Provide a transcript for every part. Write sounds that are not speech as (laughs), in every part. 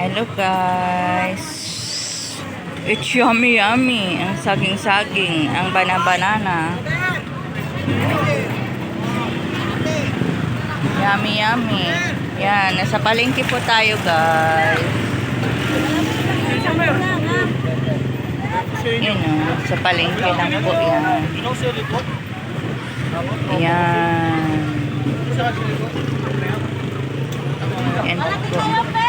Hello guys. It's yummy yummy. Ang saging-saging. Ang bana-banana. Yummy yummy. Yan. Nasa palengke po tayo guys. Yun o. Sa palengke lang po yan. Yan. Yan po.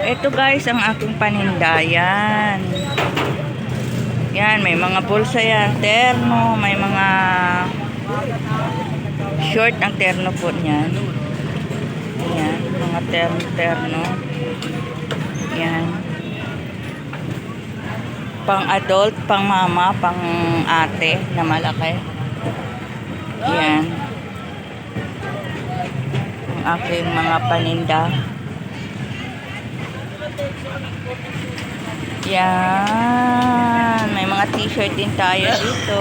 Ito guys, ang aking panindayan. Yan, may mga bulsa yan. Terno, may mga short ang terno po niyan. Yan, mga terno-terno. Yan. Pang adult, pang mama, pang ate na malaki. Yan. Aking mga paninda. Yan. May mga t-shirt din tayo dito.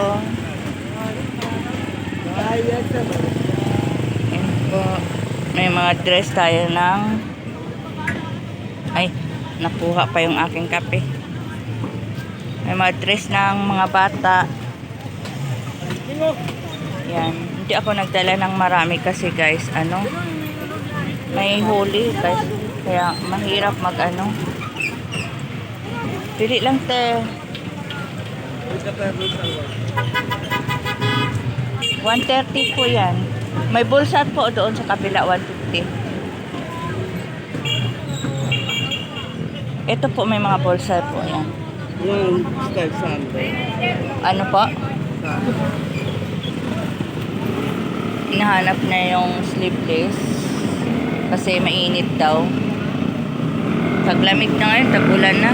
Yan. May mga dress tayo ng... Ay, nakuha pa yung aking kape. May mga dress ng mga bata. Yan. Hindi ako nagdala ng marami kasi guys, ano, may huli guys. Kaya mahirap mag ano. Pili lang te. 130 po yan. May bulsa po doon sa kabila, 150. Ito po may mga bulsa po yan. Yung style Sunday. Ano po? Hinahanap na yung sleeveless. Kasi mainit daw. Taglamig na ngayon, tagulan na.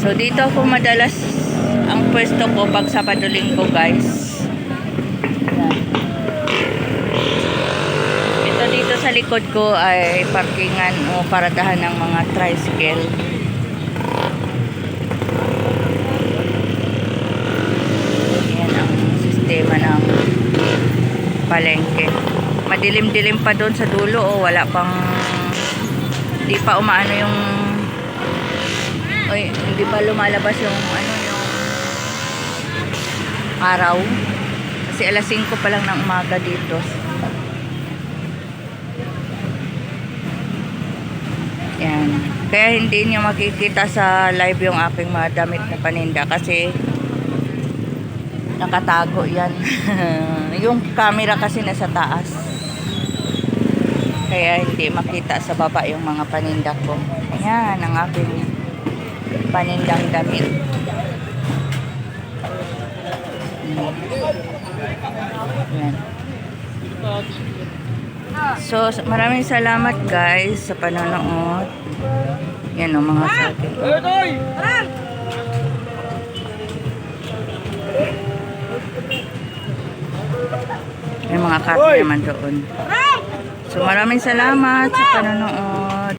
So dito ako madalas ang pwesto ko pag Sabado Linggo guys. Ito dito sa likod ko ay parkingan o paradahan ng mga tricycle. Yan ang sistema ng palengke. Madilim-dilim pa doon sa dulo o wala pang hindi pa umaano yung Oy, hindi pa lumalabas yung ano yung araw. Kasi alas 5 pa lang ng umaga dito. Yan. Kaya hindi niyo makikita sa live yung aking mga damit na paninda kasi nakatago yan. (laughs) yung camera kasi nasa taas. Kaya hindi makita sa baba yung mga paninda ko. Ayan ang aking panindang damit. Ayan. So, maraming salamat guys sa panonood. Yan o mga sa akin. May mga kape naman doon. So maraming salamat sa panonood.